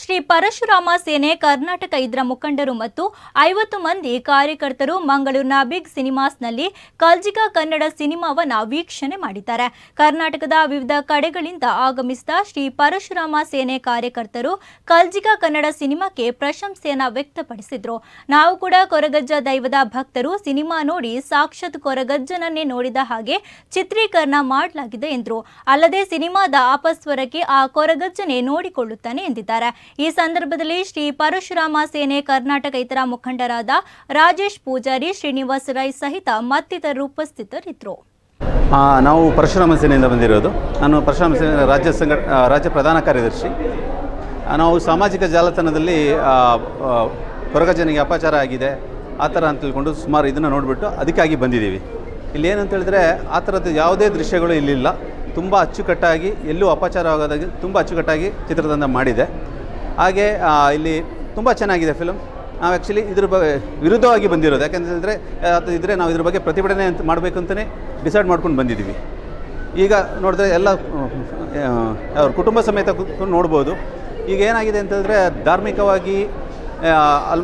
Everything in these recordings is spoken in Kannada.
ಶ್ರೀ ಪರಶುರಾಮ ಸೇನೆ, ಕರ್ನಾಟಕ ಇದರ ಮುಖಂಡರು ಮತ್ತು ಐವತ್ತು ಮಂದಿ ಕಾರ್ಯಕರ್ತರು ಮಂಗಳೂರಿನ ಬಿಗ್ ಸಿನಿಮಾಸ್ನಲ್ಲಿ ಕಲ್ಜಿಗ ಕನ್ನಡ ಸಿನಿಮಾವನ್ನು ವೀಕ್ಷಣೆ ಮಾಡಿದ್ದಾರೆ. ಕರ್ನಾಟಕದ ವಿವಿಧ ಕಡೆಗಳಿಂದ ಆಗಮಿಸಿದ ಶ್ರೀ ಪರಶುರಾಮ ಸೇನೆ ಕಾರ್ಯಕರ್ತರು ಕಲ್ಜಿಗ ಕನ್ನಡ ಸಿನಿಮಾಕ್ಕೆ ಪ್ರಶಂಸೆಯನ್ನು ವ್ಯಕ್ತಪಡಿಸಿದ್ರು. ನಾವು ಕೂಡ ಕೊರಗಜ್ಜ ದೈವದ ಭಕ್ತರು ಸಿನಿಮಾ ನೋಡಿ ಸಾಕ್ಷಾತ್ ಕೊರಗಜ್ಜನನ್ನೇ ನೋಡಿದ ಹಾಗೆ ಚಿತ್ರೀಕರಣ ಮಾಡಲಾಗಿದೆ ಎಂದರು. ಅಲ್ಲದೆ ಸಿನಿಮಾದ ಅಪಸ್ವರಕ್ಕೆ ಆ ಕೊರಗಜ್ಜನೇ ನೋಡಿಕೊಳ್ಳುತ್ತಾನೆ ಎಂದಿದ್ದಾರೆ. ಈ ಸಂದರ್ಭದಲ್ಲಿ ಶ್ರೀ ಪರಶುರಾಮ ಸೇನೆ ಕರ್ನಾಟಕ ಇತರ ಮುಖಂಡರಾದ ರಾಜೇಶ್ ಪೂಜಾರಿ, ಶ್ರೀನಿವಾಸ ರೈ ಸಹಿತ ಮತ್ತಿತರರು ಉಪಸ್ಥಿತರಿದ್ದರು. ನಾವು ಪರಶುರಾಮ ಸೇನೆಯಿಂದ ಬಂದಿರೋದು. ನಾನು ಪರಶುರಾಮ ಸೇನೆ ರಾಜ್ಯ ಸಂಘ ರಾಜ್ಯ ಪ್ರಧಾನ ಕಾರ್ಯದರ್ಶಿ. ನಾವು ಸಾಮಾಜಿಕ ಜಾಲತಾಣದಲ್ಲಿ ಹೊರಗ ಕೊರಗಜ್ಜನಿಗೆ ಅಪಚಾರ ಆಗಿದೆ. ಆ ಥರ ಅಂತ ತಿಳ್ಕೊಂಡು ಸುಮಾರು ಇದನ್ನು ನೋಡಿಬಿಟ್ಟು ಅದಕ್ಕಾಗಿ ಬಂದಿದ್ದೀವಿ. ಇಲ್ಲಿ ಏನಂತ ಹೇಳಿದ್ರೆ, ಆ ಥರದ್ದು ಯಾವುದೇ ದೃಶ್ಯಗಳು ಇಲ್ಲಿಲ್ಲ. ತುಂಬ ಅಚ್ಚುಕಟ್ಟಾಗಿ ಎಲ್ಲೂ ಅಪಚಾರ ಆಗೋದಾಗಿ ತುಂಬ ಅಚ್ಚುಕಟ್ಟಾಗಿ ಚಿತ್ರತಂಡ ಮಾಡಿದೆ. ಹಾಗೆ ಇಲ್ಲಿ ತುಂಬ ಚೆನ್ನಾಗಿದೆ ಫಿಲಮ್ ನಾವು ಆ್ಯಕ್ಚುಲಿ ಇದ್ರ ಬಗ್ಗೆ ವಿರುದ್ಧವಾಗಿ ಬಂದಿರೋದು. ಯಾಕಂತ ಹೇಳಿದ್ರೆ ಅದು ಇದ್ದರೆ ನಾವು ಇದ್ರ ಬಗ್ಗೆ ಪ್ರತಿಭಟನೆ ಅಂತ ಮಾಡಬೇಕು ಅಂತಲೇ ಡಿಸೈಡ್ ಮಾಡ್ಕೊಂಡು ಬಂದಿದ್ದೀವಿ ಈಗ ನೋಡಿದ್ರೆ ಎಲ್ಲ ಅವ್ರ ಕುಟುಂಬ ಸಮೇತ ಕೂತ್ಕೊಂಡು ನೋಡ್ಬೋದು. ಈಗ ಏನಾಗಿದೆ ಅಂತಂದರೆ ಧಾರ್ಮಿಕವಾಗಿ ಅಲ್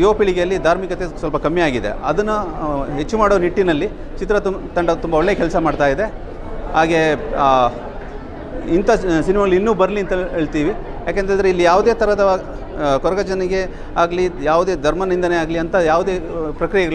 ಯುವ ಪೀಳಿಗೆಯಲ್ಲಿ ಧಾರ್ಮಿಕತೆ ಸ್ವಲ್ಪ ಕಮ್ಮಿ ಆಗಿದೆ. ಅದನ್ನು ಹೆಚ್ಚು ಮಾಡೋ ನಿಟ್ಟಿನಲ್ಲಿ ಚಿತ್ರ ತುಂ, ತಂಡ ತುಂಬ ಒಳ್ಳೆಯ ಕೆಲಸ ಮಾಡ್ತಾ ಇದೆ. ಹಾಗೆ ಇಂಥ ಸಿನಿಮಾಗಳು ಇನ್ನೂ ಬರಲಿ ಅಂತ ಹೇಳ್ತೀವಿ. ಯಾಕೆಂತಂದರೆ ಇಲ್ಲಿ ಯಾವುದೇ ಥರದ ಕೊರಗ ಜನಿಗೆ ಆಗಲಿ ಯಾವುದೇ ಧರ್ಮ ನಿಂದನೆ ಆಗಲಿ ಅಂತ ಯಾವುದೇ ಪ್ರಕ್ರಿಯೆಗಳಿಲ್ಲ.